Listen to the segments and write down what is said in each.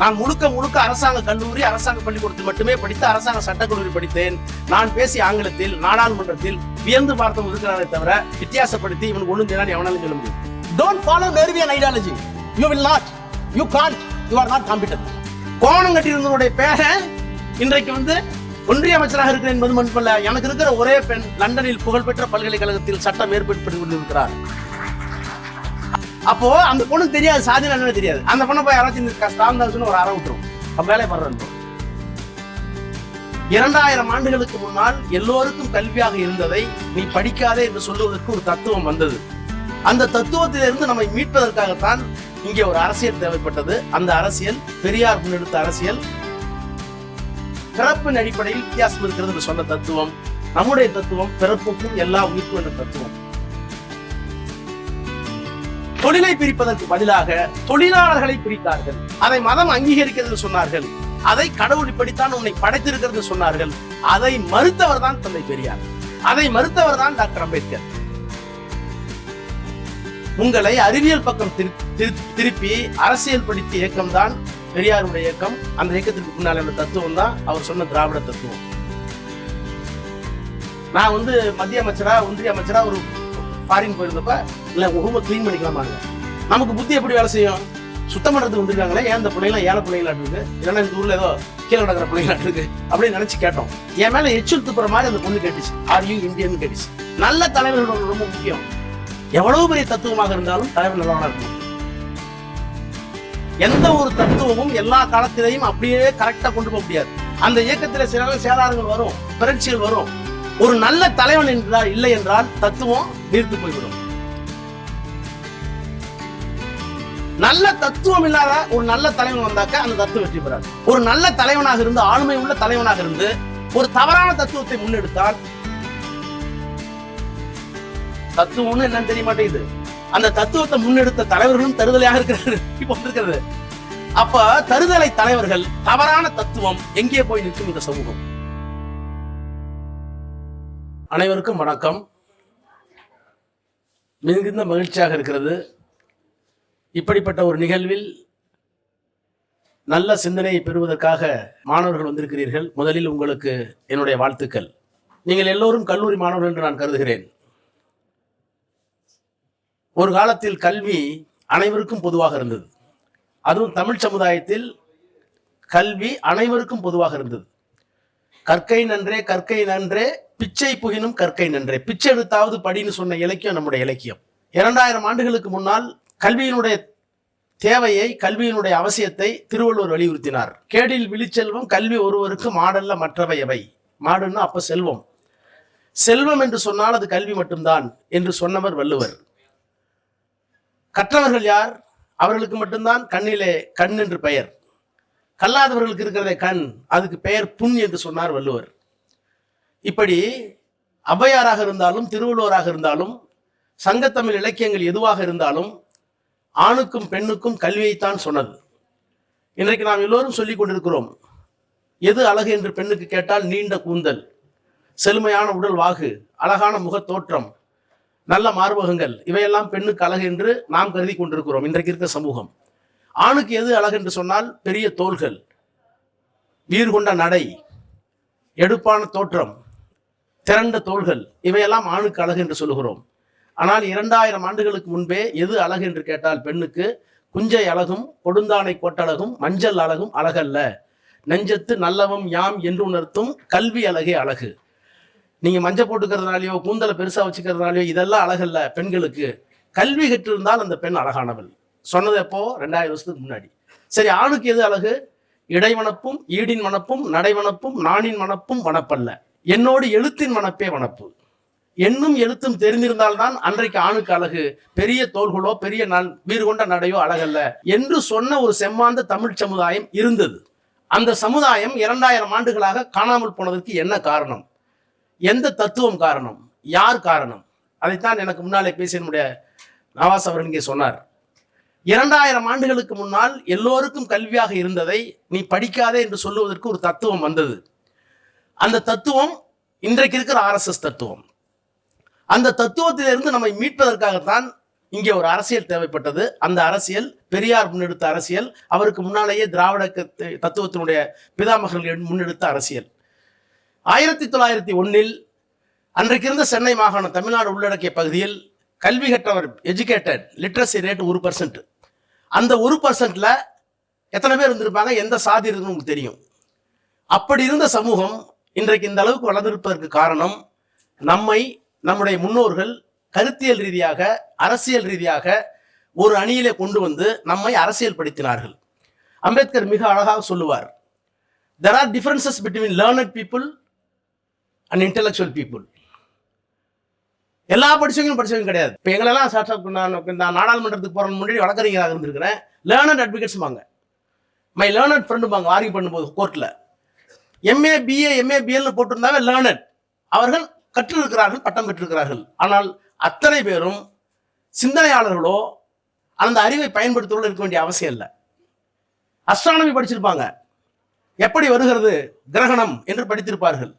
நான் முழுக்க முழுக்க அரசாங்க கல்லூரி அரசாங்க பள்ளிக்கூடத்தில் மட்டுமே படித்து அரசாங்க சட்டக்கல்லூரி படித்தேன். நான் பேசிய ஆங்கிலத்தில் நாடாளுமன்றத்தில் வியந்து பார்த்த இருக்கிறாரே தவிர வித்தியாசப்படுத்தி இவனுக்கு ஒண்ணும் தெரியாது எவனாலும் சொல்ல முடியும் don't follow Nervian ideology you will not you can't you are not competent. கோணம் கட்டியிருந்தவருடைய பேரை இன்றைக்கு வந்து ஒன்றிய அமைச்சராக இருக்கிறேன் என்பது மட்டுமல்ல எனக்கு இருக்கிற ஒரே பெண் லண்டனில் புகழ்பெற்ற பல்கலைக்கழகத்தில் சட்டம் ஏற்படுத்தி கொண்டிருக்கிறார். அப்போ அந்த பொண்ணுக்கு தெரியாது சாதியில் என்னன்னு தெரியாது. அந்த பொண்ணை போய் யாராச்சும் இந்த ஸ்டாந்தாசுன்னு ஒரு அற விட்டுரும். அப்ப வேலையை படுறோம் இரண்டாயிரம் ஆண்டுகளுக்கு முன்னால் எல்லோருக்கும் கல்வியாக இருந்ததை நீ படிக்காதே என்று சொல்லுவதற்கு ஒரு தத்துவம் வந்தது. அந்த தத்துவத்திலிருந்து நம்மை மீட்பதற்காகத்தான் இங்கே ஒரு அரசியல் தேவைப்பட்டது. அந்த அரசியல் பெரியார் முன்னெடுத்த அரசியல் பிறப்பின் அடிப்படையில் வித்தியாசம் இருக்கிறது என்று சொன்ன தத்துவம் நம்முடைய தத்துவம் பிறப்புக்கும் எல்லா உயிர்க்கும் என்ற தத்துவம். தொழிலை பிரிப்பதற்கு பதிலாக தொழிலாளர்களை பிரித்தார்கள். அதை மதம் அங்கீகரிக்கிறது சொன்னார்கள். அதை கடவுள் இப்படித்தான் உன்னை படைத்திருக்கிறது சொன்னார்கள். அதை மறுத்தவர் தான் தந்தை பெரியார். அதை மறுத்தவர் தான் டாக்டர் அம்பேத்கர். உங்களை அறிவியல் பக்கம் திருப்பி அரசியல் படித்த இயக்கம் தான் பெரியாருடைய இயக்கம். அந்த இயக்கத்திற்கு முன்னால் உள்ள தத்துவம் தான் அவர் சொன்ன திராவிட தத்துவம். நான் வந்து மத்திய அமைச்சரா ஒன்றிய அமைச்சரா ஒரு ஃபாரின் போயிருந்தப்ப இல்லை உங்க ரூமை க்ளீன் பண்ணிக்கலாமாங்க நமக்கு புத்தி எப்படி வேலை செய்யும்? சுத்தம் பண்றதுக்கு வந்திருக்காங்களே ஏன் இந்த பிள்ளைங்களாம் ஏழை பிள்ளைங்களா இருக்கு? இல்லைன்னா இந்த ஊர்ல ஏதோ கீழே நடக்கிற பிள்ளைங்களா இருக்கு? அப்படின்னு நினைச்சு கேட்டோம். என் மேல எச்சில் துப்புற மாதிரி அந்த பொண்ணு கேட்டுச்சு. ஆர் யூ இந்தியன் கேட்டுச்சு. நல்ல தலைவர்கள் ரொம்ப முக்கியம். எவ்வளவு பெரிய தத்துவமாக இருந்தாலும் தலைவர் நல்லவனாக இருக்கணும். எந்த ஒரு தத்துவமும் எல்லா காலத்திலையும் அப்படியே கரெக்டா கொண்டு போக முடியாது. அந்த இயக்கத்துல சில சேதாரங்கள் வரும் புரட்சிகள் வரும். ஒரு நல்ல தலைவன் என்றால் இல்லை என்றால் தத்துவம் நீர்த்து போய்விடும். நல்ல தத்துவம் இல்லாத ஒரு நல்ல தலைவன் வந்தாக்க அந்த தத்துவம் வெற்றி பெறாது. ஒரு நல்ல தலைவனாக இருந்து ஆளுமை உள்ள தலைவனாக இருந்து ஒரு தவறான தத்துவத்தை முன்னெடுத்தால் தத்துவம்னு என்னன்னு தெரிய மாட்டேங்குது. அந்த தத்துவத்தை முன்னெடுத்த தலைவர்களும் தருதலையாக இருக்கிறது இப்போ வந்திருக்கிறது. அப்ப தருதலை தலைவர்கள் தவறான தத்துவம் எங்கே போய் நிற்கும் இந்த சமூகம்? அனைவருக்கும் வணக்கம். மிகுந்த மகிழ்ச்சியாக இருக்கிறது. இப்படிப்பட்ட ஒரு நிகழ்வில் நல்ல சிந்தனையை பெறுவதற்காக மாணவர்கள் வந்திருக்கிறீர்கள். முதலில் உங்களுக்கு என்னுடைய வாழ்த்துக்கள். நீங்கள் எல்லோரும் கல்லூரி மாணவர்கள் என்று நான் கருதுகிறேன். ஒரு காலத்தில் கல்வி அனைவருக்கும் பொதுவாக இருந்தது. அதுவும் தமிழ் சமுதாயத்தில் கல்வி அனைவருக்கும் பொதுவாக இருந்தது. கற்கை நன்றே கற்கை நன்றே பிச்சை புகினும் கற்கை நன்றே. பிச்சை எடுத்தாவது படின்னு சொன்ன இலக்கியம் நம்முடைய இலக்கியம். இரண்டாயிரம் ஆண்டுகளுக்கு முன்னால் கல்வியினுடைய தேவையை கல்வியினுடைய அவசியத்தை திருவள்ளுவர் வலியுறுத்தினார். கேடில் விழிச்செல்வம் கல்வி ஒருவருக்கு மாடல்ல மற்றவை எவை? மாடுன்னா அப்ப செல்வம். செல்வம் என்று சொன்னால் அது கல்வி மட்டும்தான் என்று சொன்னவர் வள்ளுவர். கற்றவர்கள் யார்? அவர்களுக்கு மட்டும்தான் கண்ணிலே கண் என்று பெயர். கல்லாதவர்களுக்கு இருக்கிறதே கண் அதுக்கு பெயர் புண் என்று சொன்னார் வள்ளுவர். இப்படி ஔவையாராக இருந்தாலும் திருவள்ளுவராக இருந்தாலும் சங்கத்தமிழ் இலக்கியங்கள் எதுவாக இருந்தாலும் ஆணுக்கும் பெண்ணுக்கும் கல்வியைத்தான் சொன்னது. இன்றைக்கு நாம் எல்லோரும் சொல்லிக் கொண்டிருக்கிறோம் எது அழகு என்று பெண்ணுக்கு கேட்டால் நீண்ட கூந்தல் செழுமையான உடல் வாகு அழகான முகத் தோற்றம் நல்ல மார்பகங்கள் இவையெல்லாம் பெண்ணுக்கு அழகு என்று நாம் கருதி கொண்டிருக்கிறோம். இன்றைக்கு இருக்க சமூகம். ஆணுக்கு எது அழகு என்று சொன்னால் பெரிய தோள்கள் வீறு கொண்ட நடை எடுப்பான தோற்றம் திரண்ட தோள்கள் இவையெல்லாம் ஆணுக்கு அழகு என்று சொல்லுகிறோம். ஆனால் இரண்டாயிரம் ஆண்டுகளுக்கு முன்பே எது அழகு என்று கேட்டால் பெண்ணுக்கு குஞ்சை அழகும் கொடுந்தானை கோட்டழகும் மஞ்சள் அழகும் அழகல்ல. நெஞ்சத்து நல்லவம் யாம் என்று உணர்த்தும் கல்வி அழகே அழகு. நீங்க மஞ்சள் போட்டுக்கிறதுனாலயோ கூந்தலை பெருசா வச்சுக்கிறதுனாலயோ இதெல்லாம் அழகல்ல பெண்களுக்கு. கல்வி கற்றிருந்தால் அந்த பெண் அழகானவள். சொன்னது எப்போ? ரெண்டாயிரம் வருஷத்துக்கு முன்னாடி. சரி ஆணுக்கு எது அழகு? இடைவனப்பும் ஈடின் மனப்பும் நடைவனப்பும் நாணின் மனப்பும் வனப்பல்ல. என்னோடு எழுத்தின் மனப்பே வனப்பு. என்னும் எழுத்தும் தெரிந்திருந்தால்தான் அன்றைக்கு ஆணுக்கு அழகு. பெரிய தோள்களோ பெரிய நல் வீறு கொண்ட நடையோ அழகல்ல என்று சொன்ன ஒரு செம்மாந்த தமிழ் சமுதாயம் இருந்தது. அந்த சமுதாயம் இரண்டாயிரம் ஆண்டுகளாக காணாமல் போனதற்கு என்ன காரணம்? எந்த தத்துவம் காரணம்? யார் காரணம்? அதைத்தான் எனக்கு முன்னாலே பேசிய நம்முடைய நவாஸ் அவர்கள் இங்கே சொன்னார். இரண்டாயிரம் ஆண்டுகளுக்கு முன்னால் எல்லோருக்கும் கல்வியாக இருந்ததை நீ படிக்காதே என்று சொல்லுவதற்கு ஒரு தத்துவம் வந்தது. அந்த தத்துவம் இன்றைக்கு இருக்கிற ஆர்எஸ்எஸ் தத்துவம். அந்த தத்துவத்திலிருந்து நம்மை மீட்பதற்காகத்தான் இங்கே ஒரு அரசியல் தேவைப்பட்டது. அந்த அரசியல் பெரியார் முன்னெடுத்த அரசியல் அவருக்கு முன்னாலேயே திராவிட தத்துவத்தினுடைய பிதாமகர்கள் முன்னெடுத்த அரசியல். ஆயிரத்தி தொள்ளாயிரத்தி ஒன்னில் அன்றைக்கு இருந்த சென்னை மாகாணம் தமிழ்நாடு உள்ளடக்கிய பகுதியில் கல்வி கற்றவர் எஜுகேட்டட் லிட்ரஸி ரேட் ஒரு பர்சன்ட் அந்த ஒரு பர்சன்ட்ல எத்தனை பேர் இருந்திருப்பாங்க? எந்த சாதி இருக்குன்னு உங்களுக்கு தெரியும். அப்படி இருந்த சமூகம் இன்றைக்கு இந்த அளவுக்கு வளர்ந்திருப்பதற்கு காரணம் நம்மை நம்முடைய முன்னோர்கள் கருத்தியல் ரீதியாக அரசியல் ரீதியாக ஒரு அணியிலே கொண்டு வந்து நம்மை அரசியல் படுத்தினார்கள் அம்பேத்கர் மிக அழகாக சொல்லுவார் there are differences between learned people and intellectual people எல்லா படிச்சவங்களும் படிச்சவங்க கிடையாது. இப்போ எங்களெல்லாம் சாட்சாத் நான் நான் நாடாளுமன்றத்துக்கு போகிற முன்னாடி வழக்கறிஞராக இருந்திருக்கிறேன். லேர்னட் அட்வொகேட்ஸ் வாங்க மை லேர்னட் ஃப்ரெண்டு வாங்க ஆர்கியூ பண்ணும்போது கோர்ட்டில் எம்ஏ பிஏ எம்ஏ பிஎல்னு போட்டிருந்தாவே லேர்னட் அவர்கள் கற்றிருக்கிறார்கள் பட்டம் பெற்றிருக்கிறார்கள். ஆனால் அத்தனை பேரும் சிந்தனையாளர்களோ அந்த அறிவை பயன்படுத்துவதோ இருக்க வேண்டிய அவசியம் இல்லை. அஸ்ட்ரானமி படிச்சிருப்பாங்க. எப்படி வருகிறது? கிரகணம் என்று படித்திருப்பார்கள்.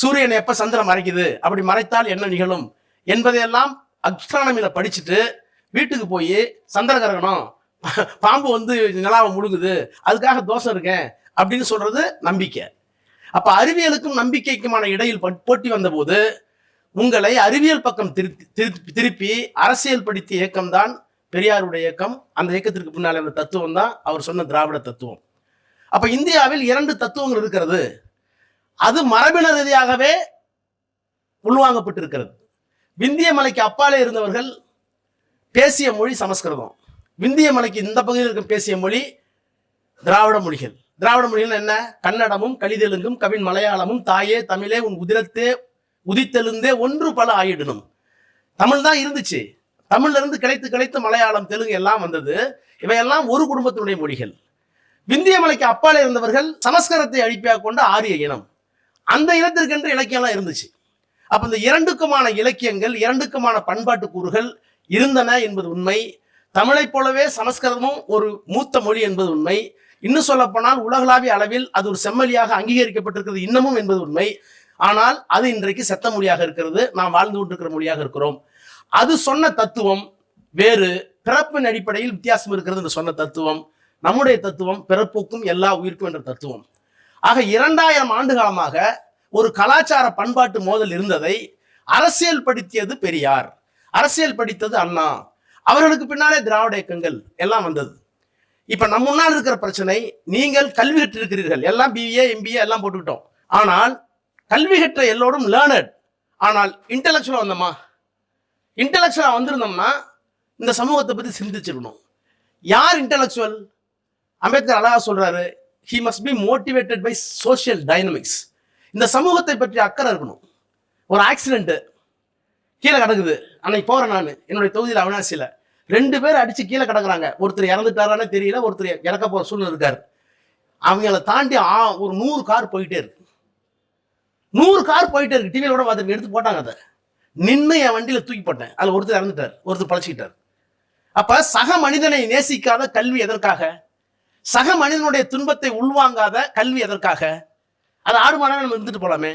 சூரியன் எப்ப சந்திரம் மறைக்குது அப்படி மறைத்தால் என்ன நிகழும்? என்பதையெல்லாம் அக்ஸ்ட்ரானமியில் படிச்சுட்டு வீட்டுக்கு போய் சந்திரகரகணம் பாம்பு வந்து நிலாவை முழுகுது அதுக்காக தோஷம் இருக்கேன் அப்படின்னு சொல்றது நம்பிக்கை. அப்ப அறிவியலுக்கும் நம்பிக்கைக்குமான இடையில் போட்டி வந்தபோது உங்களை அறிவியல் பக்கம் திருப்பி திருப்பி- திருப்பி அரசியல் படித்த இயக்கம்தான் பெரியாருடைய இயக்கம். அந்த இயக்கத்திற்கு பின்னால் அந்த தத்துவம் தான் அவர் சொன்ன திராவிட தத்துவம். அப்ப இந்தியாவில் இரண்டு தத்துவங்கள் இருக்கிறது. அது மரபின ரீதியாகவே உள்வாங்கப்பட்டிருக்கிறது. விந்திய மலைக்கு அப்பாலே இருந்தவர்கள் பேசிய மொழி சமஸ்கிருதம். விந்திய மலைக்கு இந்த பகுதியில் இருக்கும் பேசிய மொழி திராவிட மொழிகள். திராவிட மொழிகள் என்ன? கன்னடமும் கலிதெலுங்கும் கவின் மலையாளமும் தாயே தமிழே உன் உதிரத்தே உதித்தெழுந்தே ஒன்று பல ஆயிடணும். தமிழ் தான் இருந்துச்சு. தமிழ்ல இருந்து கிடைத்து கிடைத்து மலையாளம் தெலுங்கு எல்லாம் வந்தது. இவையெல்லாம் ஒரு குடும்பத்தினுடைய மொழிகள். விந்திய மலைக்கு அப்பாலே இருந்தவர்கள் சமஸ்கிருதத்தை அழிப்பியாக கொண்ட ஆரிய இனம். அந்த இனத்திற்கென்று இலக்கியம்லாம் இருந்துச்சு. அப்ப இந்த இரண்டுக்குமான இலக்கியங்கள் இரண்டுக்குமான பண்பாட்டு கூறுகள் இருந்தன என்பது உண்மை. தமிழைப் போலவே சமஸ்கிருதமும் ஒரு மூத்த மொழி என்பது உண்மை. இன்னும் சொல்லப்போனால் உலகளாவிய அளவில் அது ஒரு செம்மொழியாக அங்கீகரிக்கப்பட்டிருக்கிறது இன்னமும் என்பது உண்மை. ஆனால் அது இன்றைக்கு செத்த மொழியாக இருக்கிறது. நாம் வாழ்ந்து கொண்டிருக்கிற மொழியாக இருக்கிறோம். அது சொன்ன தத்துவம் வேறு. பிறப்பின் அடிப்படையில் வித்தியாசம் இருக்கிறது என்று சொன்ன தத்துவம். நம்முடைய தத்துவம் பிறப்புக்கும் எல்லா உயிர்க்கும் என்ற தத்துவம். ஆக இரண்டாயிரம் ஆண்டு காலமாக ஒரு கலாச்சார பண்பாட்டு மோதல் இருந்ததை அரசியல் படுத்தியது பெரியார். அரசியல் படித்தது அண்ணா. அவர்களுக்கு பின்னாலே திராவிட இயக்கங்கள் எல்லாம் வந்தது. இப்ப நம்ம முன்னால் இருக்கிற பிரச்சனை நீங்கள் கல்வி கற்றிருக்கிறீர்கள். எல்லாம் பிஏ எம்பிஏ எல்லாம் போட்டுக்கிட்டோம். ஆனால் கல்வி கற்ற எல்லோரும் லேர்னட் ஆனால் இன்டலெக்சுவலாக வந்தோமா? இன்டலெக்சுவலாக வந்திருந்தோம்னா இந்த சமூகத்தை பற்றி சிந்திச்சிருக்கணும் யார் இன்டெலெக்சுவல் அம்பேத்கர் அழகா சொல்றாரு he must be motivated by social dynamics இந்த சமூகத்தை பற்றி அக்கறை இருக்கணும். ஒரு ஆக்சிடென்ட் கீழே கிடக்குது. அன்னைக்கு போறேன் நான். என்னுடைய தொகுதியில் அவினாசியில். ரெண்டு பேர் அடிச்சு கீழே கிடக்குறாங்க. ஒருத்தர் இறந்துட்டாரானே தெரியல ஒருத்தர் இறக்க போற சூழ்நிலை இருக்காரு. அவங்கள தாண்டி ஆ ஒரு நூறு கார் போயிட்டே இருக்கு. நூறு கார் போயிட்டே இருக்கு. டிவியில் கூட பார்த்துருக்கு எடுத்து போட்டாங்க அதை. நின்று என் வண்டியில் தூக்கி போட்டேன். அதில் ஒருத்தர் இறந்துட்டார். ஒருத்தர் பழச்சிக்கிட்டார் அப்ப சக மனிதனை நேசிக்காத கல்வி எதற்காக? சக மனிதனுடைய துன்பத்தை உள்வாங்காத கல்வி எதற்காக? அது ஆறு மணி நம்ம இருந்துட்டு போலாமே.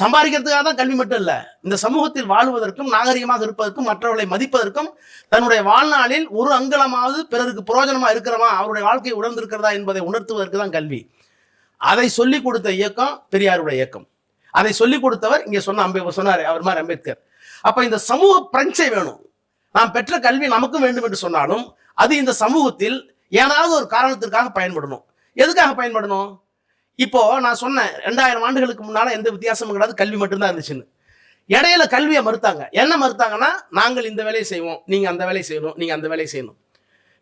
சம்பாதிக்கிறதுக்காக தான் கல்வி மட்டும் இல்லை இந்த சமூகத்தில் வாழுவதற்கும் நாகரிகமாக இருப்பதற்கும் மற்றவர்களை மதிப்பதற்கும் தன்னுடைய வாழ்நாளில் ஒரு அங்கலமாவது பிறருக்கு புரோஜனமாக இருக்கிறமா அவருடைய வாழ்க்கை உணர்ந்திருக்கிறதா என்பதை உணர்த்துவதற்கு தான் கல்வி. அதை சொல்லிக் கொடுத்த இயக்கம் பெரியாருடைய இயக்கம். அதை சொல்லிக் கொடுத்தவர் இங்கே சொன்ன அம்பே சொன்னார் அவர் மாதிரி அம்பேத்கர். அப்போ இந்த சமூக பிரஞ்சை வேணும். நாம் பெற்ற கல்வி நமக்கும் வேண்டும் என்று சொன்னாலும் அது இந்த சமூகத்தில் ஏதாவது ஒரு காரணத்திற்காக பயன்படணும். எதுக்காக பயன்படணும்? இப்போ நான் சொன்னேன் ரெண்டாயிரம் ஆண்டுகளுக்கு முன்னால எந்த வித்தியாசமும் கிடையாது கல்வி மட்டும்தான் இருந்துச்சுன்னு. இடையில கல்வியை மறுத்தாங்க. என்ன மறுத்தாங்கன்னா நாங்கள் இந்த வேலையை செய்வோம் நீங்க அந்த வேலையை செய்யணும் நீங்க அந்த வேலையை செய்யணும்.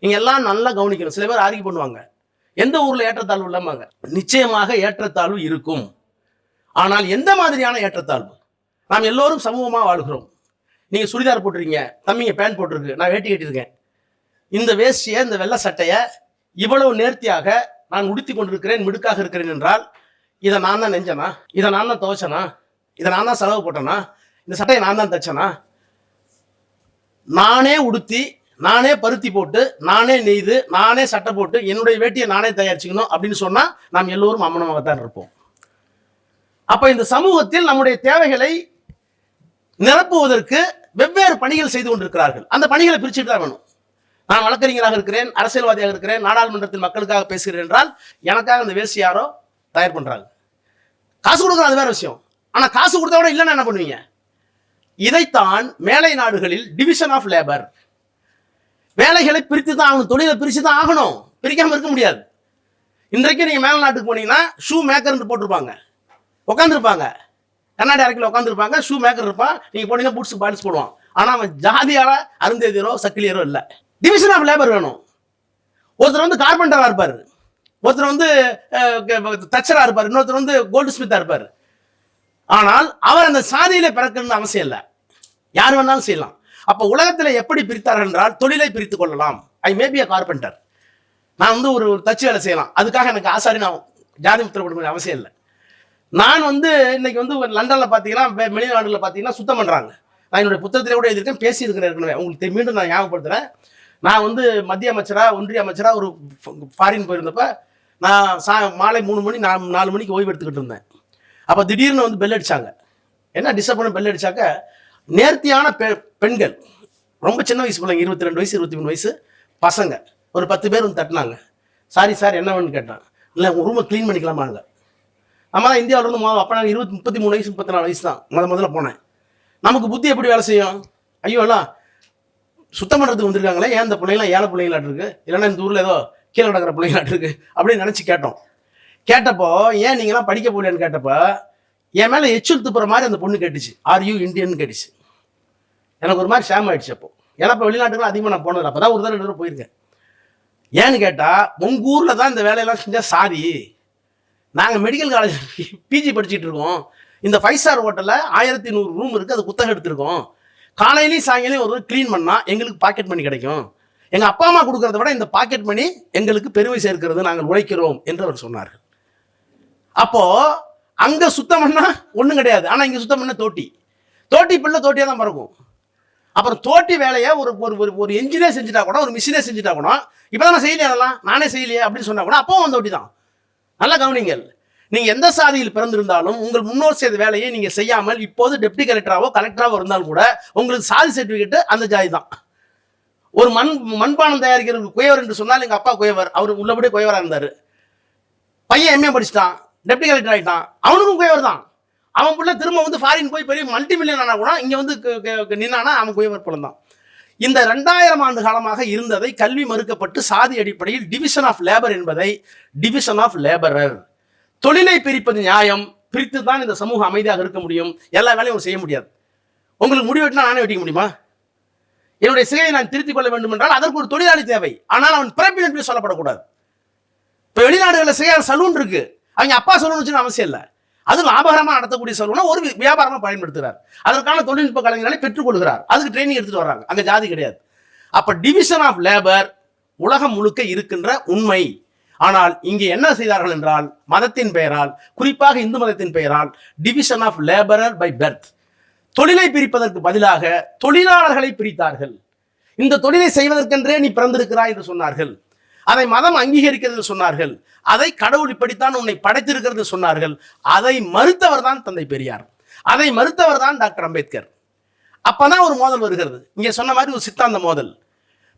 நீங்க எல்லாம் நல்லா கவனிக்கணும். சில பேர் ஆர்கியூ பண்ணுவாங்க எந்த ஊர்ல ஏற்றத்தாழ்வு இல்லாமாங்க நிச்சயமாக ஏற்றத்தாழ்வு இருக்கும். ஆனால் எந்த மாதிரியான ஏற்றத்தாழ்வு? நாம் எல்லோரும் சமூகமாக வாழ்கிறோம். நீங்கள் சுடிதார் போட்டிருக்கீங்க தம்பிங்க பேண்ட் போட்டிருக்கு நான் வேட்டி கட்டியிருக்கேன். இந்த வேஷ்டியை இந்த வெள்ளை சட்டையை இவ்வளவு நேர்த்தியாக நான் உடுத்தி கொண்டிருக்கிறேன் மிடுக்காக இருக்கிறேன் என்றால் இதை நான் தான் நெஞ்சனா? இதை நான் தான் துவைச்சனா? இதை நான் தான் செலவு போட்டேனா? இந்த சட்டையை நான் தான் தைச்சனா? நானே உடுத்தி நானே பருத்தி போட்டு நானே நெய்து நானே சட்டை போட்டு என்னுடைய வேட்டியை நானே தயாரிச்சுக்கணும் அப்படின்னு சொன்னால் நாம் எல்லோரும் அம்மனமாகத்தான் இருப்போம். அப்போ இந்த சமூகத்தில் நம்முடைய தேவைகளை நிரப்புவதற்கு வெவ்வேறு பணிகள் செய்து கொண்டிருக்கிறார்கள். அந்த பணிகளை பிரிச்சுட்டு தான் வேணும். நான் வழக்கறிஞராக இருக்கிறேன் அரசியல்வாதியாக இருக்கிறேன் நாடாளுமன்றத்தில் மக்களுக்காக பேசுகிறேன் என்றால் எனக்காக அந்த வேசி யாரோ தயார் பண்றாங்க. காசு கொடுக்குறது அது வேற விஷயம். ஆனா காசு கொடுத்தா கூட இல்லைன்னா என்ன பண்ணுவீங்க? இதைத்தான் மேலை நாடுகளில் டிவிஷன் ஆஃப் லேபர் வேலைகளை பிரித்து தான் ஆகணும் தொழிலை பிரித்து தான் ஆகணும். பிரிக்காம இருக்க முடியாது. இன்றைக்கு நீங்க மேல நாட்டுக்கு போனீங்கன்னா ஷூ மேக்கர்னு போட்டிருப்பாங்க. உட்காந்துருப்பாங்க கண்ணாடி அரைக்கில் உட்காந்துருப்பாங்க ஷூ மேக்கர் இருப்பான். நீங்க போனீங்கன்னா பூட்ஸ் பாலிஸ் போடுவான். ஆனா அவன் ஜாதியால அருந்தேதியரோ சக்கிலியரோ இல்லை. டிவிஷன் ஆஃப் லேபர் வேணும். ஒருத்தர் வந்து கார்பெண்டராக இருப்பார். ஒருத்தர் வந்து தச்சரா இருப்பார். இன்னொருத்தர் வந்து கோல்டு ஸ்மித்தாக இருப்பார். ஆனால் அவர் அந்த சாதியில பிறக்கணும்னு அவசியம் இல்லை. யார் வேணாலும் செய்யலாம். அப்போ உலகத்தில் எப்படி பிரித்தார்கள் என்றால் தொழிலை பிரித்து கொள்ளலாம். ஐ மே பி அ கார்பெண்டர் நான் வந்து ஒரு தச்சு வேலை செய்யலாம். அதுக்காக எனக்கு ஆசாரி நான் ஜாதி முத்திரை கொடுக்க அவசியம் இல்லை. நான் வந்து இன்னைக்கு வந்து ஒரு லண்டன்ல பார்த்தீங்கன்னா வெ- பார்த்தீங்கன்னா சுத்தம் பண்றாங்க. நான் என்னுடைய புத்தகத்திலே கூட எழுதியிருக்கேன் பேசியிருக்கிறேன் ஏற்கனவே. உங்களுக்கு மீண்டும் நான் ஞாபகப்படுத்துறேன். நான் வந்து மத்திய அமைச்சராக ஒன்றிய அமைச்சராக ஒரு ஃபாரின் போயிருந்தப்ப நான் சா மாலை மூணு மணி நாலு நாலு மணிக்கு ஓய்வு எடுத்துக்கிட்டு இருந்தேன். அப்போ திடீர்னு வந்து பெல் அடித்தாங்க என்ன டிஸ்டர்ப் பண்ண பெல் அடித்தாக்க நேர்த்தியான பெ பெண்கள் ரொம்ப சின்ன வயசு பிள்ளைங்க இருபத்தி ரெண்டு வயசு இருபத்தி மூணு வயசு பசங்க ஒரு பத்து பேர் வந்து தட்டினாங்க. சாரி சார் என்ன வேணும்னு கேட்டான். இல்லை உங்கள் ரூமை க்ளீன் பண்ணிக்கலாமாங்க. நம்ம தான் இந்தியாவில் இருந்து அப்போ நான் இருபத்தி முப்பத்தி மூணு வயசு முப்பத்தி நாலு வயசு தான். முத முதல்ல போனேன். நமக்கு புத்தி எப்படி வேலை செய்யும்? ஐயோ எல்லாம் சுத்தம் பண்ணுறதுக்கு வந்திருக்காங்களே ஏன் இந்த பிள்ளைங்களாம் ஏழை பிள்ளைங்களாட்டு இருக்கு? இல்லைன்னா இந்த ஊரில் ஏதோ கீழே கிடக்கிற பிள்ளைங்களாட்டு இருக்கு அப்படின்னு நினச்சி கேட்டோம். கேட்டப்போ ஏன் நீங்களாம் படிக்க போகலன்னு கேட்டப்போ என் மேலே எச்சில் துப்புற மாதிரி அந்த பொண்ணு கேட்டுச்சு. ஆர் யூ இந்தியன் கேட்டுச்சு. எனக்கு ஒரு மாதிரி ஷேம் ஆயிடுச்சு அப்போ. ஏன்னா இப்போ வெளிநாட்டுக்குலாம் அதிகமாக நான் போனதில்லை. அப்போ தான் ஒரு தடவை ரெண்டு போயிருக்கேன். ஏன்னு கேட்டால் உங்கள் ஊரில் தான் இந்த வேலையெல்லாம் செஞ்சால் சாரி நாங்கள் மெடிக்கல் காலேஜ் பிஜி படிச்சுட்டு இருக்கோம். இந்த ஃபைவ் ஸ்டார் ஹோட்டலில் ஆயிரத்தி நூறு ரூம் இருக்குது அது குத்தகம் எடுத்திருக்கோம். காலையிலையும் சாயங்காலையும் ஒரு க்ளீன் பண்ணால் எங்களுக்கு பாக்கெட் மணி கிடைக்கும். எங்கள் அப்பா அம்மா கொடுக்கறத விட இந்த பாக்கெட் மணி எங்களுக்கு பெருமை சேர்க்கிறது நாங்கள் உழைக்கிறோம் என்று அவர் சொன்னார் அப்போது அங்கே சுத்தம் பண்ணால் ஒன்றும் கிடையாது. ஆனால் இங்கே சுத்தம் பண்ண தோட்டி. தோட்டி பிள்ளை தோட்டியாக தான் பறக்கும். அப்புறம் தோட்டி வேலையை ஒரு ஒரு ஒரு ஒரு என்ஜினியர் செஞ்சுட்டா கூட ஒரு மிஷினே செஞ்சுட்டா கூட இப்பதான் நான் செய்யலையே அதெல்லாம். நானே செய்யலையே அப்படின்னு சொன்னால் கூட அப்பவும் வந்து தோட்டி தான். நல்லா கவனிங்கள். நீங்க எந்த சாதியில் பிறந்திருந்தாலும் உங்கள் முன்னோர் செய்த வேலையை நீங்க செய்யாமல் இப்போது டெப்டி கலெக்டராவோ கலெக்டராவோ இருந்தாலும் கூட உங்களுக்கு சாதி சர்டிபிகேட் அந்த ஜாதி தான். ஒரு மண் மண்பானம் தயாரிக்கிறவங்க குயவர் என்று சொன்னால் எங்க அப்பா குயவர். அவர் உள்ளபடியே குயவரா இருந்தாரு. பையன் எம்ஏ படிச்சிட்டான். டெப்டி கலெக்டர் ஆகிட்டான் அவனுக்கும் குயவர் தான். அவன் புள்ள திரும்ப வந்து ஃபாரின் போய் பெரிய மல்டி மில்லியன் ஆனா கூட இங்க வந்து நின்னானா அவன் குயவர் பிறந்தான் தான். இந்த ரெண்டாயிரம் ஆண்டு காலமாக இருந்ததை கல்வி மறுக்கப்பட்டு சாதி அடிப்படையில் டிவிஷன் ஆஃப் லேபர் என்பதை டிவிஷன் ஆஃப் லேபரர் தொழிலை பிரிப்பது நியாயம். பிரித்து தான் இந்த சமூகம் அமைதியாக இருக்க முடியும். எல்லா வேலையும் செய்ய முடியாது. உங்களுக்கு முடி வெட்டினா நானே வெட்டிக்க முடியுமா? என்னுடைய சிலையை நான் திருத்திக் கொள்ள வேண்டும் என்றால் அதற்கு ஒரு தொழிலாளி தேவை. ஆனால் அவன் பிறப்பில் என்று சொல்லப்படக்கூடாது. இப்போ வெளிநாடுகளில் சிலையார் சலூன் இருக்கு. அவங்க அப்பா சலூன் வச்சுன்னு அவசியம் இல்லை. அது லாபகரமாக நடத்தக்கூடிய சலூனை ஒரு வியாபாரமாக பயன்படுத்துகிறார் அதற்கான தொழில்நுட்ப கலைஞர்களை பெற்றுக்கொள்கிறார் அதுக்கு ட்ரைனிங் எடுத்துட்டு வர்றாங்க. அங்கே ஜாதி கிடையாது. அப்போ டிவிஷன் ஆஃப் லேபர் உலகம் முழுக்க இருக்கின்ற உண்மை. ஆனால் இங்கே என்ன செய்தார்கள் என்றால் மதத்தின் பெயரால் குறிப்பாக இந்து மதத்தின் பெயரால் division of labourer by birth தொழிலை பிரிப்பதற்கு பதிலாக தொழிலாளர்களை பிரித்தார்கள். இந்த தொழிலை செய்வதற்கென்றே நீ பிறந்திருக்கிறாய் என்று சொன்னார்கள். அதை மதம் அங்கீகரிக்கிறது சொன்னார்கள். அதை கடவுள் இப்படித்தான் உன்னை படைத்திருக்கிறது சொன்னார்கள். அதை மறுத்தவர் தான் தந்தை பெரியார். அதை மறுத்தவர் தான் டாக்டர் அம்பேத்கர். அப்பதான் ஒரு மோதல் வருகிறது. இங்க சொன்ன மாதிரி ஒரு சித்தாந்த மோதல்.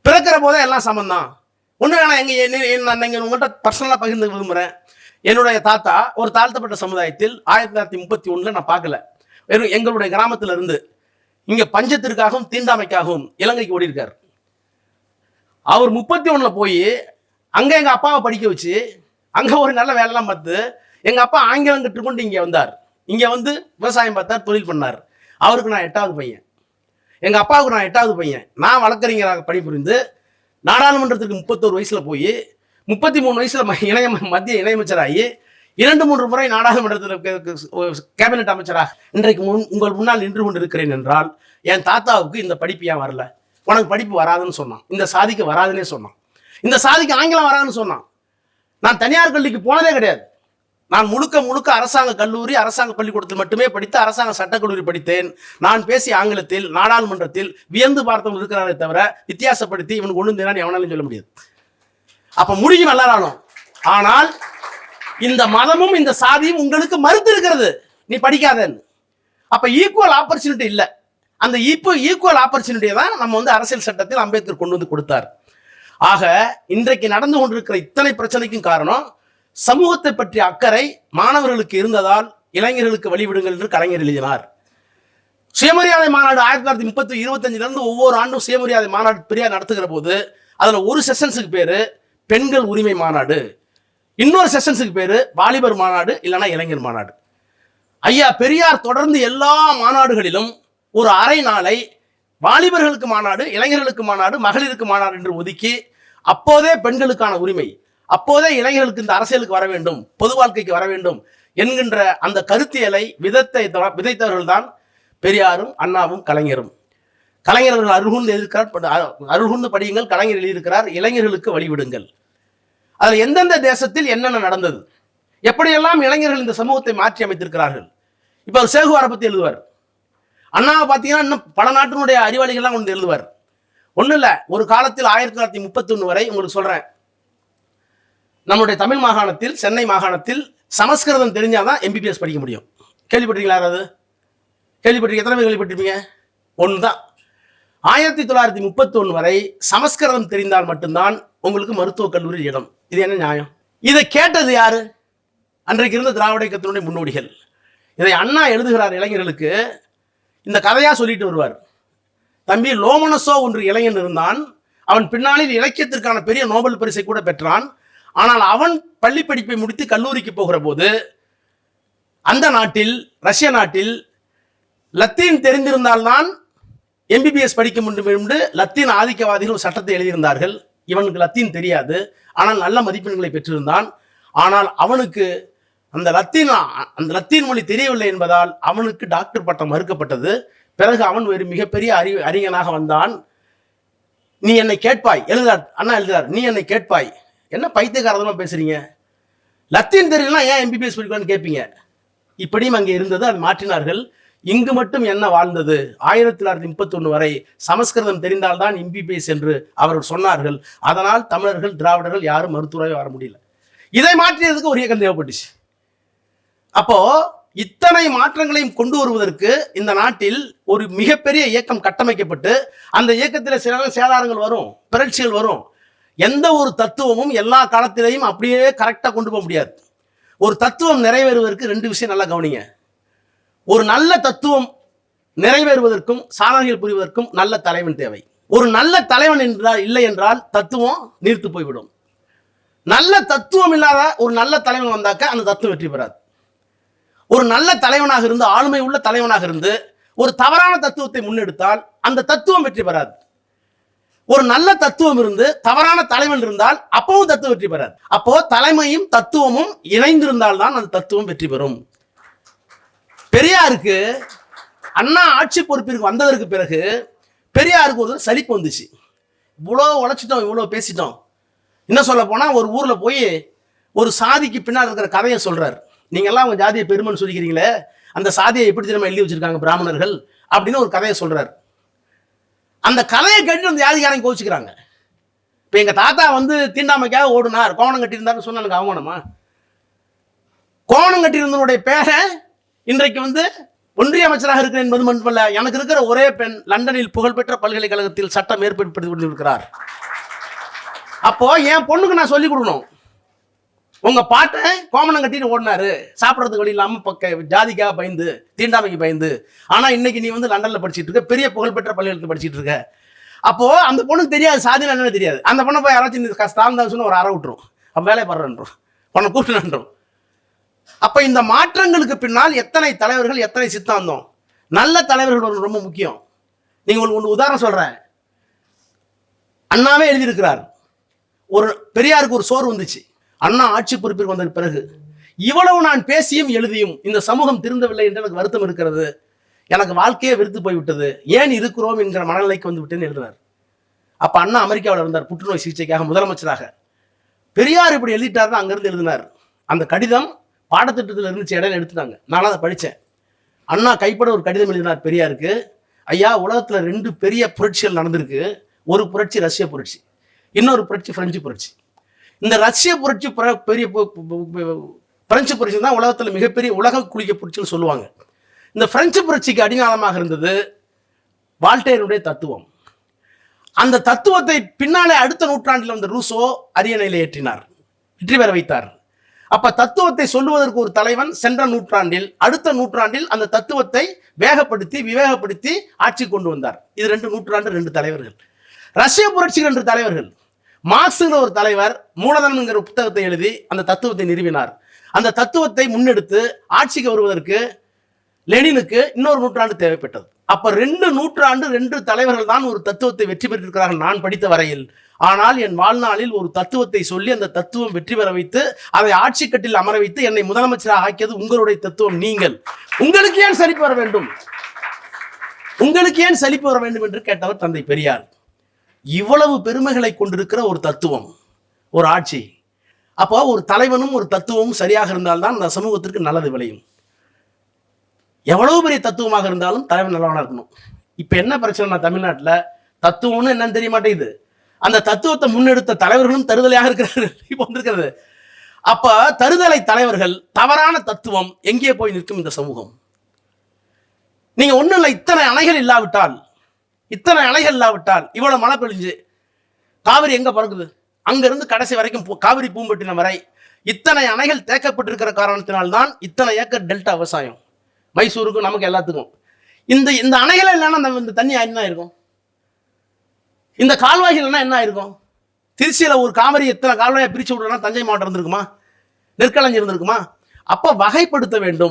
பிறக்கிற போதே எல்லாம் சமந்தான் ஒன்று வேணா எங்க என்ன- நான் உங்கள்கிட்ட பர்சனலாக பகிர்ந்து விரும்புகிறேன் என்னுடைய தாத்தா ஒரு தாழ்த்தப்பட்ட சமுதாயத்தில் ஆயிரத்தி தொள்ளாயிரத்தி முப்பத்தி ஒன்றில் நான் பார்க்கல. வெறும் எங்களுடைய கிராமத்தில் இருந்து இங்கே பஞ்சத்திற்காகவும் தீண்டாமைக்காகவும் இலங்கைக்கு ஓடியிருக்கார். அவர் முப்பத்தி ஒன்றில் போய் அங்கே எங்கள் அப்பாவை படிக்க வச்சு அங்கே ஒரு நல்ல வேலைலாம் பார்த்து எங்கள் அப்பா ஆங்கிலம் கற்றுக்கொண்டு இங்கே வந்தார். இங்கே வந்து விவசாயம் பார்த்தார் தொழில் பண்ணார். அவருக்கு நான் எட்டாவது பையன். எங்கள் அப்பாவுக்கு நான் எட்டாவது பையன். நான் வழக்கறிஞராக பணிபுரிந்து நாடாளுமன்றத்துக்கு முப்பத்தோரு வயசுல போய் முப்பத்தி மூணு வயசுல இணைய மத்திய இணையமைச்சராகி இரண்டு மூன்று முறை நாடாளுமன்றத்தில் கேபினெட் அமைச்சராக இன்றைக்கு முன் உங்கள் முன்னால் நின்று கொண்டு இருக்கிறேன் என்றால் என் தாத்தாவுக்கு இந்த படிப்பு ஏன் வரல? உனக்கு படிப்பு வராதுன்னு சொன்னான். இந்த சாதிக்கு வராதுன்னே சொன்னான். இந்த சாதிக்கு ஆங்கிலம் வராதுன்னு சொன்னான். நான் தனியார் கல்விக்கு போனதே கிடையாது. நான் முழுக்க முழுக்க அரசாங்க கல்லூரி அரசாங்க பள்ளிக்கூடத்தில் மட்டுமே படித்து அரசாங்க சட்டக்கல்லூரி படித்தேன். நான் பேசிய ஆங்கிலத்தில் நாடாளுமன்றத்தில் வியந்து பார்த்தவங்க இருக்கிறாரே தவிர வித்தியாசப்படுத்தி இவனுக்கு ஒன்று தெரியாது எவனாலும் சொல்ல முடியாது. அப்ப முடியும் எல்லாராலும். ஆனால் இந்த மதமும் இந்த சாதியும் உங்களுக்கு மறுத்து இருக்கிறது. நீ படிக்காதன்னு. அப்ப ஈக்குவல் ஆப்பர்ச்சுனிட்டி இல்லை. அந்த இப்போ ஈக்குவல் ஆப்பர்ச்சுனிட்டியை தான் நம்ம வந்து அரசியல் சட்டத்தில் அம்பேத்கர் கொண்டு வந்து கொடுத்தார். ஆக இன்றைக்கு நடந்து கொண்டிருக்கிற இத்தனை பிரச்சனைக்கும் காரணம் சமூகத்தை பற்றிய அக்கறை மாணவர்களுக்கு இருந்ததால் இளைஞர்களுக்கு வழிவிடுங்கள் என்று கலைஞர் எழுதினார். சுயமரியாதை மாநாடு ஆயிரத்தி தொள்ளாயிரத்தி முப்பத்தி இருபத்தஞ்சுல இருந்து ஒவ்வொரு ஆண்டும் சுயமரியாதை மாநாடு பெரியார் நடத்துகிற போது அதுல ஒரு செஷன்ஸுக்கு பேரு பெண்கள் உரிமை மாநாடு. இன்னொரு செஷன்ஸுக்கு பேரு வாலிபர் மாநாடு இல்லைன்னா இளைஞர் மாநாடு. ஐயா பெரியார் தொடர்ந்து எல்லா மாநாடுகளிலும் ஒரு அரை நாளை வாலிபர்களுக்கு மாநாடு இளைஞர்களுக்கு மாநாடு மகளிருக்கு மாநாடு என்று ஒதுக்கி அப்போதே பெண்களுக்கான உரிமை. அப்போதே இளைஞர்களுக்கு இந்த அரசியலுக்கு வர வேண்டும் பொது வாழ்க்கைக்கு வர வேண்டும் என்கின்ற அந்த கருத்தியலை விதத்தை விதைத்தவர்கள் தான் பெரியாரும் அண்ணாவும் கலைஞரும். கலைஞர்கள் அருகுந்து எழுதியிருக்கிறார் அ- அருகுந்து படியுங்கள் கலைஞர் எழுதியிருக்கிறார் இளைஞர்களுக்கு வழிவிடுங்கள். அதில் எந்தெந்த தேசத்தில் என்னென்ன நடந்தது? எப்படியெல்லாம் இளைஞர்கள் இந்த சமூகத்தை மாற்றி அமைத்திருக்கிறார்கள்? இப்போ அவர் சேகுவாரை பற்றி எழுதுவார். அண்ணாவை பார்த்தீங்கன்னா இன்னும் பல நாட்டினுடைய அறிவாளிகள்லாம் கொண்டு எழுதுவார். ஒன்றும் இல்லை ஒரு காலத்தில் ஆயிரத்தி தொள்ளாயிரத்தி முப்பத்தொன்று வரை உங்களுக்கு சொல்கிறேன் நம்மளுடைய தமிழ் மாகாணத்தில் சென்னை மாகாணத்தில் சமஸ்கிருதம் தெரிஞ்சால் தான் எம்பிபிஎஸ் படிக்க முடியும். கேள்விப்பட்டிருக்கீங்களா யாராவது? கேள்விப்பட்டிருக்கீங்க? எத்தனை பேர் கேள்விப்பட்டிருப்பீங்க? ஒன்று தான் ஆயிரத்தி தொள்ளாயிரத்தி முப்பத்தொன்று வரை சமஸ்கிருதம் தெரிந்தால் மட்டும்தான் உங்களுக்கு மருத்துவக் கல்லூரி இடம். இது என்ன நியாயம்? இதை கேட்டது யாரு? அன்றைக்கு இருந்த திராவிட இயக்கத்தினுடைய முன்னோடிகள். இதை அண்ணா எழுதுகிறார் இளைஞர்களுக்கு. இந்த கதையாக சொல்லிட்டு வருவார். தம்பி லோமனசோ ஒன்று இளைஞன் இருந்தான். அவன் பின்னாளில் இலக்கியத்திற்கான பெரிய நோபல் பரிசை கூட பெற்றான். ஆனால் அவன் பள்ளி படிப்பை முடித்து கல்லூரிக்கு போகிற போது அந்த நாட்டில் ரஷ்ய நாட்டில் லத்தீன் தெரிந்திருந்தால்தான் எம்பிபிஎஸ் படிக்க முடியும் என்று லத்தீன் ஆதிக்கவாதிகள் ஒரு சட்டத்தை எழுதியிருந்தார்கள். இவனுக்கு லத்தீன் தெரியாது. ஆனால் நல்ல மதிப்பெண்களை பெற்றிருந்தான். ஆனால் அவனுக்கு அந்த லத்தீன் அந்த லத்தீன் மொழி தெரியவில்லை என்பதால் அவனுக்கு டாக்டர் பட்டம் மறுக்கப்பட்டது. பிறகு அவன் ஒரு மிகப்பெரிய அறி அறிஞனாக வந்தான். நீ என்னை கேட்பாய். எழுதார் அண்ணா எழுதார். நீ என்னை கேட்பாய். என்ன பைத்தியகாரதமாக பேசுறீங்க? லத்தீன் தெரியலனா ஏன் எம்பிபிஎஸ் படிக்கலான்னு கேட்பீங்க இப்படியும் அங்கே இருந்தது அது மாற்றினார்கள். இங்கு மட்டும் என்ன வாழ்ந்தது? ஆயிரத்தி தொள்ளாயிரத்தி முப்பத்தொன்று வரை சமஸ்கிருதம் தெரிந்தால்தான் எம்பிபிஎஸ் என்று அவர்கள் சொன்னார்கள். அதனால் தமிழர்கள் திராவிடர்கள் யாரும் மருத்துவராக வர முடியல. இதை மாற்றியதுக்கு ஒரு இயக்கம் தேவைப்பட்டுச்சு. அப்போ இத்தனை மாற்றங்களையும் கொண்டு வருவதற்கு இந்த நாட்டில் ஒரு மிகப்பெரிய இயக்கம் கட்டமைக்கப்பட்டு அந்த இயக்கத்தில் சில சேதாரங்கள் வரும் பிறழ்ச்சிகள் வரும். எந்த ஒரு தத்துவமும் எல்லா காலத்திலையும் அப்படியே கரெக்டாக கொண்டு போக முடியாது. ஒரு தத்துவம் நிறைவேறுவதற்கு ரெண்டு விஷயம் நல்லா கவனிங்க. ஒரு நல்ல தத்துவம் நிறைவேறுவதற்கும் சாதனைகள் புரிவதற்கும் நல்ல தலைவன் தேவை. ஒரு நல்ல தலைவன் என்றால் இல்லை என்றால் தத்துவம் நீர்த்து போய்விடும். நல்ல தத்துவம் இல்லாத ஒரு நல்ல தலைவன் வந்தாக்க அந்த தத்துவம் வெற்றி பெறாது. ஒரு நல்ல தலைவனாக இருந்து ஆளுமை உள்ள தலைவனாக இருந்து ஒரு தவறான தத்துவத்தை முன்னெடுத்தால் அந்த தத்துவம் வெற்றி பெறாது. ஒரு நல்ல தத்துவம் இருந்து தவறான தலைவன் இருந்தால் அப்பவும் தத்துவம் வெற்றி பெறாது. அப்போ தலைமையும் தத்துவமும் இணைந்திருந்தால் தான் அந்த தத்துவம் வெற்றி பெறும். பெரியாருக்கு அண்ணா ஆட்சி பொறுப்பிற்கு வந்ததற்கு பிறகு பெரியாருக்கு ஒரு சலிப்பு வந்துச்சு. இவ்வளோ உழைச்சிட்டோம் இவ்வளோ பேசிட்டோம். என்ன சொல்ல போனால் ஒரு ஊரில் போய் ஒரு சாதிக்கு பின்னால் இருக்கிற கதையை சொல்கிறார் நீங்கள்லாம் அவங்க ஜாதியை பெருமைன்னு சொல்லிக்கிறீங்களே அந்த சாதியை எப்படி தெரியுமா எழுதி வச்சிருக்காங்க பிராமணர்கள்? அப்படின்னு ஒரு கதையை சொல்கிறார் அந்த கதையை கேட்டு அந்த ஜாதிக்காரங்க கோச்சிக்கிறாங்க இப்போ எங்கள் தாத்தா வந்து தீண்டாமைக்காக ஓடுனார். கோவணம் கட்டியிருந்தாருன்னு சொன்ன எனக்கு அவமானமா? கோவணம் கட்டியிருந்தனுடைய பேரை இன்றைக்கு வந்து ஒன்றிய அமைச்சராக இருக்கிறேன் என்பது மட்டுமல்ல எனக்கு இருக்கிற ஒரே பெண் லண்டனில் புகழ்பெற்ற பல்கலைக்கழகத்தில் சட்டம் ஏற்படுத்தி கொண்டிருக்கிறார் அப்போ என் பொண்ணுக்கு நான் சொல்லிக் கொடுக்கணும். உங்க பாட்டை கோமணம் கட்டிட்டு ஓடினாரு. சாப்பிட்றதுக்கு வழி இல்லாம பக்க ஜாதிக்காக பயந்து தீண்டாமைக்கு பயந்து. ஆனா இன்னைக்கு நீ வந்து லண்டன்ல படிச்சிட்டு இருக்க பெரிய புகழ்பெற்ற பள்ளிகளுக்கு படிச்சிட்டு இருக்க. அப்போ அந்த பொண்ணுக்கு தெரியாது சாதினா என்னன்னு தெரியாது. அந்த பொண்ணை போய் யாராச்சும் இந்த ஸ்தானம் சொன்னு ஒரு அற விட்டுரும். அப்ப வேலை படுறன்றோம் உன்னை கூப்பிட்டுன்றோம் அப்ப இந்த மாற்றங்களுக்கு பின்னால் எத்தனை தலைவர்கள் எத்தனை சித்தாந்தம்? நல்ல தலைவர்கள் ஒன்று ரொம்ப முக்கியம். நீங்க உங்களுக்கு ஒன்று உதாரணம் சொல்றேன். அண்ணாவே எழுதியிருக்கிறார். ஒரு பெரியாருக்கு ஒரு சோறு வந்துச்சு. அண்ணா ஆட்சி பொறுப்பிற்கு வந்த பிறகு இவ்வளவு நான் பேசியும் எழுதியும் இந்த சமூகம் திருந்தவில்லை என்று எனக்கு வருத்தம் இருக்கிறது. எனக்கு வாழ்க்கையே வெறுத்து போய்விட்டது. ஏன் இருக்கிறோம் என்கிற மனநிலைக்கு வந்து விட்டேன்னு எழுதினார் அப்போ அண்ணா அமெரிக்காவில் இருந்தார் புற்றுநோய் சிகிச்சைக்காக முதலமைச்சராக. பெரியார் இப்படி எழுதிட்டாருன்னு அங்கேருந்து எழுதினார். அந்த கடிதம் பாடத்திட்டத்தில் இருந்துச்சு இடையில எடுத்துட்டாங்க. நான் அதை படித்தேன். அண்ணா கைப்பட ஒரு கடிதம் எழுதினார் பெரியாருக்கு. ஐயா உலகத்தில் ரெண்டு பெரிய புரட்சிகள் நடந்திருக்கு. ஒரு புரட்சி ரஷ்ய புரட்சி இன்னொரு புரட்சி பிரெஞ்சு புரட்சி. இந்த ரஷ்ய புரட்சி பெரிய பிரெஞ்சு புரட்சி தான் உலகத்தில் மிகப்பெரிய உலக குளிக்க புரட்சின்னு சொல்லுவாங்க. இந்த பிரெஞ்சு புரட்சிக்கு அடிநாளமாக இருந்தது வால்டேருடைய தத்துவம். அந்த தத்துவத்தை பின்னாலே அடுத்த நூற்றாண்டில் வந்த ரூசோ அரியணையில் ஏற்றினார். வெற்றி பெற வைத்தார். அப்ப தத்துவத்தை சொல்லுவதற்கு ஒரு தலைவன் சென்ற நூற்றாண்டில் அடுத்த நூற்றாண்டில் அந்த தத்துவத்தை வேகப்படுத்தி விவேகப்படுத்தி ஆட்சி கொண்டு வந்தார். இது ரெண்டு நூற்றாண்டு ரெண்டு தலைவர்கள். ரஷ்ய புரட்சி ரெண்டு தலைவர்கள். மார்க்ஸுங்கிற ஒரு தலைவர் மூலதனம்ங்கிற புத்தகத்தை எழுதி அந்த தத்துவத்தை நிறுவினார். அந்த தத்துவத்தை முன்னெடுத்து ஆட்சிக்கு வருவதற்கு லெனினுக்கு இன்னொரு நூற்றாண்டு தேவைப்பட்டது. அப்ப ரெண்டு நூற்றாண்டு ரெண்டு தலைவர்கள் தான் ஒரு தத்துவத்தை வெற்றி பெற்றிருக்கிறார்கள் நான் படித்த வரையில். ஆனால் என் வாழ்நாளில் ஒரு தத்துவத்தை சொல்லி அந்த தத்துவம் வெற்றி பெற வைத்து அதை ஆட்சி கட்டில் அமர வைத்து என்னை முதலமைச்சராக ஆக்கியது உங்களுடைய தத்துவம் நீங்கள். உங்களுக்கு ஏன் சலிப்பு வர வேண்டும்? உங்களுக்கு ஏன் சலிப்பு வர வேண்டும் என்று கேட்டவர் தந்தை பெரியார். இவ்வளவு பெருமைகளை கொண்டிருக்கிற ஒரு தத்துவம் ஒரு ஆட்சி. அப்போ ஒரு தலைவனும் ஒரு தத்துவமும் சரியாக இருந்தால்தான் அந்த சமூகத்திற்கு நல்லது விளையும். எவ்வளவு பெரிய தத்துவமாக இருந்தாலும் தலைவன் நல்லவனாக இருக்கணும். இப்போ என்ன பிரச்சனை தமிழ்நாட்டில் தத்துவம்னு என்னன்னு தெரிய மாட்டேங்குது. அந்த தத்துவத்தை முன்னெடுத்த தலைவர்களும் தருதலையாக இருக்கிறார்கள். இப்போ வந்திருக்கிறது. அப்போ தருதலை தலைவர்கள் தவறான தத்துவம் எங்கே போய் நிற்கும் இந்த சமூகம்? நீங்கள் ஒண்ணும் இல்லை இத்தனை அணைகள் இல்லாவிட்டால் இத்தனை அணைகள் இல்லாவிட்டால் இவ்வளவு மழை பெழிஞ்சு காவிரி எங்க பிறகுது அங்க இருந்து கடைசி வரைக்கும் காவிரி பூம்பட்டினம் வரை இத்தனை அணைகள் தேக்கப்பட்டிருக்கிற காரணத்தினால்தான் இத்தனை ஏக்கர் டெல்டா விவசாயம். மைசூருக்கும் நமக்கு எல்லாத்துக்கும். இந்த இந்த அணைகள் இல்லைன்னா நம்ம இந்த தண்ணி என்ன இருக்கும். இந்த கால்வாய்கள்னா என்ன இருக்கும் திருச்சியில ஒரு காவிரி எத்தனை கால்வாயை பிரிச்சு விடலாம் தஞ்சை மாவட்டம் இருந்திருக்குமா? நெற்களஞ்சி இருந்திருக்குமா? அப்ப வகைப்படுத்த வேண்டும்.